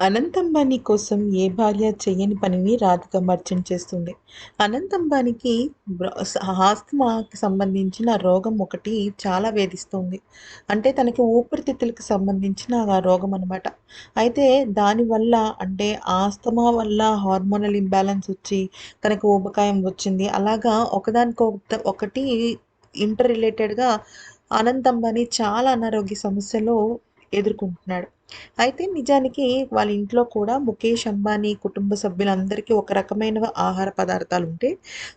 అనంతంబాని కోసం ఏ భార్య చేయని పనిని రాధిక మర్చం చేస్తుంది. అనంతంబానికి ఆస్తమాకి సంబంధించిన రోగం ఒకటి చాలా వేధిస్తుంది. అంటే తనకి ఊపిరితిత్తులకు సంబంధించిన ఆ రోగం అనమాట అయితే దానివల్ల అంటే ఆస్తమా వల్ల హార్మోనల్ ఇంబ్యాలెన్స్ వచ్చి తనకు ఊబకాయం వచ్చింది. అలాగా ఒకదానికి ఒకటి ఇంటర్ రిలేటెడ్గా అనంతంబాని చాలా అనారోగ్య సమస్యలు ఎదుర్కొంటున్నాడు. అయితే నిజానికి వాళ్ళ ఇంట్లో కూడా ముఖేష్ అంబానీ కుటుంబ సభ్యులందరికీ ఒక రకమైన ఆహార పదార్థాలు ఉంటే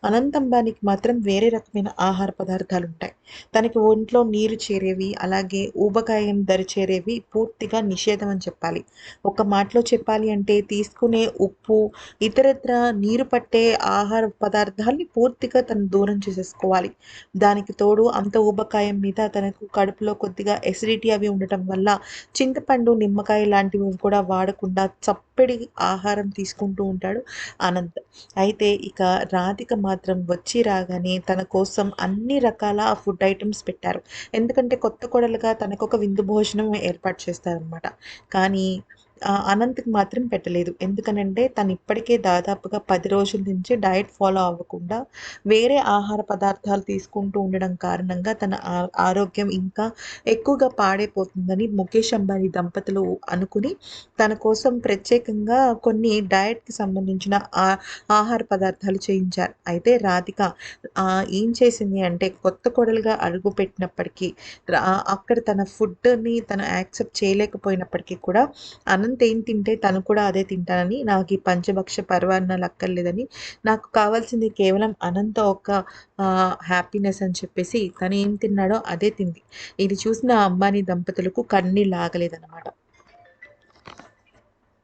అనంత్ అంబానీకి మాత్రం వేరే రకమైన ఆహార పదార్థాలు ఉంటాయి తనకి ఒంట్లో నీరు చేరేవి అలాగే ఊబకాయం దరి చేరేవి పూర్తిగా నిషేధం అని చెప్పాలి. ఒక మాటలో చెప్పాలి అంటే తీసుకునే ఉప్పు ఇతరత్ర నీరు పట్టే ఆహార పదార్థాలని పూర్తిగా తను దూరం చేసేసుకోవాలి. దానికి తోడు అంత ఊబకాయం మీద తనకు కడుపులో కొద్దిగా ఎసిడిటీ అవి ఉండటం వల్ల చింతపండు నిమ్మకాయ లాంటివి కూడా వాడకుండా చప్పడి ఆహారం తీసుకుంటూ ఉంటాడు అనంత్. అయితే ఇక రాధిక మాత్రం వచ్చి రాగానే తన కోసం అన్ని రకాల ఫుడ్ ఐటమ్స్ పెట్టారు. ఎందుకంటే కొత్త కొడలుగా తనకు ఒక విందు భోజనం ఏర్పాటు చేస్తారనమాట కానీ అనంత్కి మాత్రం పెట్టలేదు. ఎందుకనంటే తను ఇప్పటికే దాదాపుగా పది రోజుల నుంచి డయట్ ఫాలో అవ్వకుండా వేరే ఆహార పదార్థాలు తీసుకుంటూ ఉండడం కారణంగా తన ఆరోగ్యం ఇంకా ఎక్కువగా పాడైపోతుందని ముఖేష్ అంబానీ దంపతులు అనుకుని తన కోసం ప్రత్యేకంగా కొన్ని డయట్కి సంబంధించిన ఆహార పదార్థాలు చేయించారు. అయితే రాధిక ఏం చేసింది అంటే కొత్త కొడలుగా అడుగు పెట్టినప్పటికీ అక్కడ తన ఫుడ్ని తను యాక్సెప్ట్ చేయలేకపోయినప్పటికీ కూడా అనంత అనంత్ ఏం తింటే తను కూడా అదే తింటానని నాకు ఈ పంచభక్ష పర్వాన్న లక్కర్లేదని నాకు కావాల్సింది కేవలం అనంత ఒక హ్యాపీనెస్ అని చెప్పేసి తను ఏం తిన్నాడో అదే తింది. ఇది చూసిన అంబానీ దంపతులకు కన్నీళ్ళు ఆగలేదన్నమాట.